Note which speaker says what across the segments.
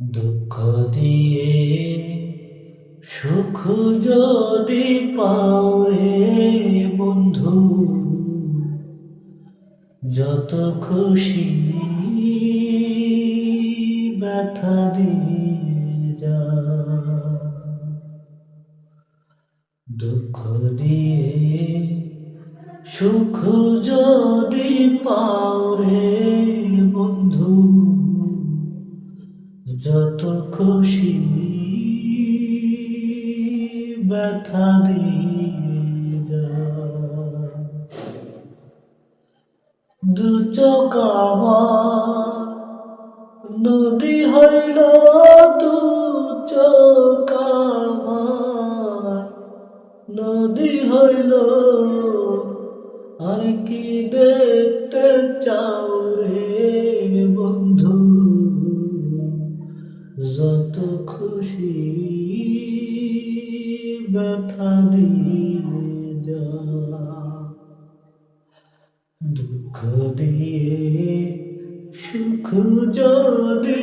Speaker 1: দুঃখ দিয়ে সুখ যদি পাও রে বন্ধু, যত খুশি ব্যথা দিয়ে যা দুঃখ দিয়ে সুখ যদি পাও রে খুশি ব্যথা দিয়ে যা। দু চোখ আমার, নদী হইল দু চোখ আমার, নদী হইল, আর কি দেখতে চাও? দুঃখ দিয়ে সুখ যদি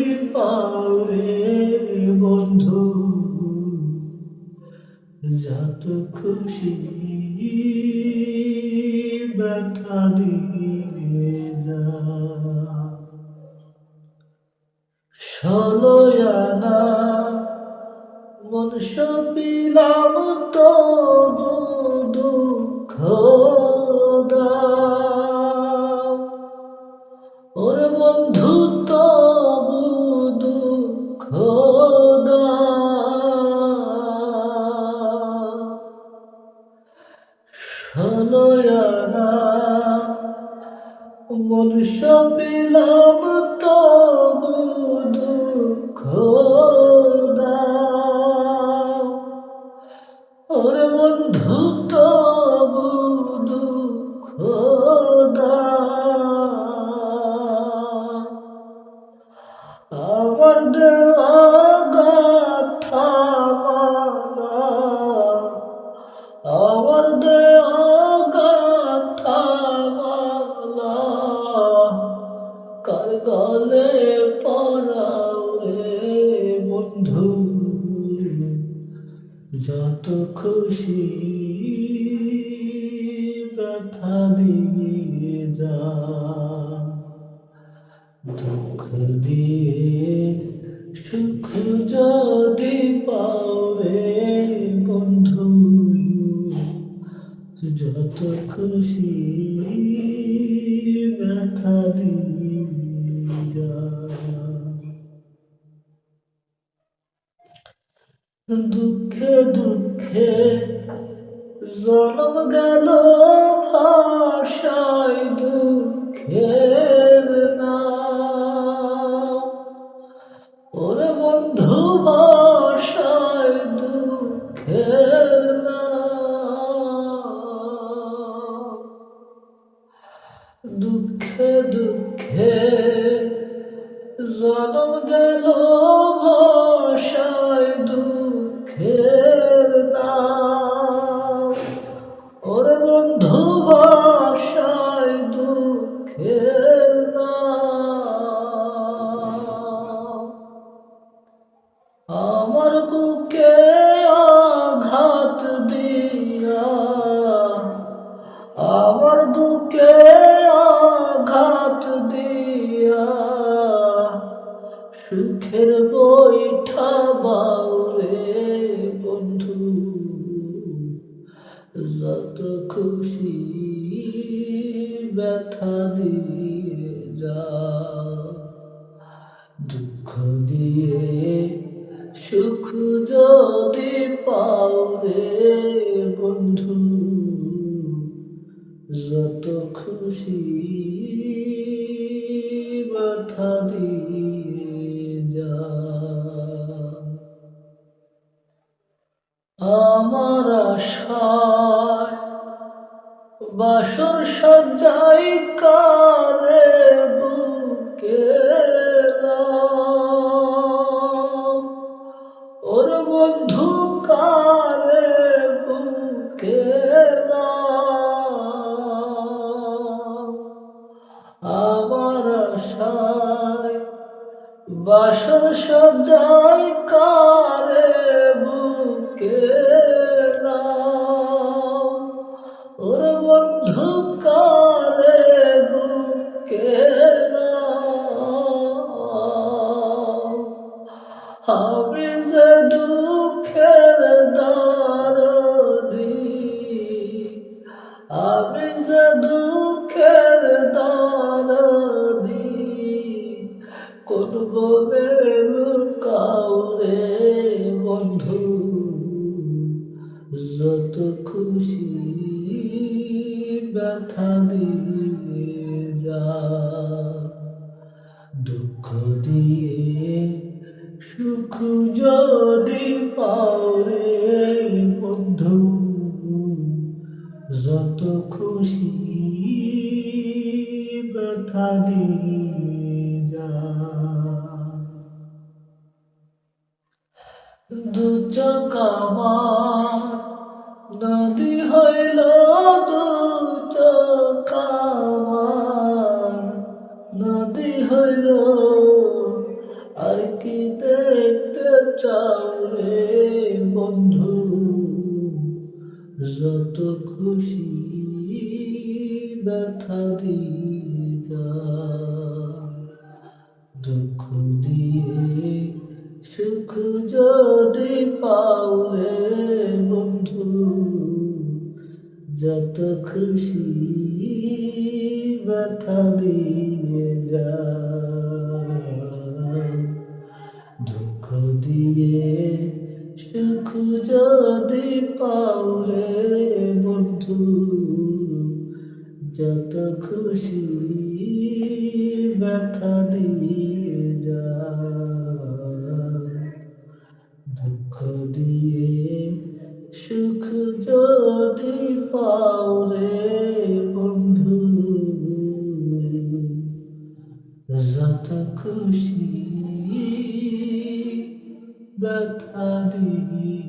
Speaker 1: রে বন্ধু, যত খুশি ব্যথা দিয়ে যা। ষোলয়ানা মন সপিলাম তো দুঃখ বন্ধু তবু দুঃখ দাও ষোলয়ানা মন সপিলাম আমার দেওয়া আমার দেওয়া কার গলে পরাও রে বন্ধু? যত খুশি দুঃখ দিয়ে সুখ যদি রে বন্ধু, যত খুশি ব্যথা দিয়ে দুঃখে দুঃখে জনম গেল ভাষায় দুঃখের দুঃখে দুঃখে জনম গেল ভাষায় দুঃখের নাম। আমার বুকে আঘাত দিয়া সুখের বৈঠা বাউরে বন্ধু, যত খুশি ব্যথা দিয়ে যা। দুঃখ দিয়ে সুখ যদি পাও রে বন্ধু যত খুশি মাথা দিয়ে যা আমার আশায় বাসর সজ্জাই কারে বুকে সজাই যত খুশি ব্যথা দিয়ে যা, দুঃখ দিয়ে, সুখ যদি পাওরে বন্ধু, যত খুশি ব্যথা দিয়ে দু চোখ আমার, নদী হইল দু চোখ আমার, নদী হইল, আর কি দেখতে চাও বন্ধু? যত খুশি ব্যথা দিয়ে যা, দুঃখ সুখ যদি পাওলে বন্ধু যত খুশি ব্যথা দিয়ে যা। যত খুশি ব্যথা দিয়ে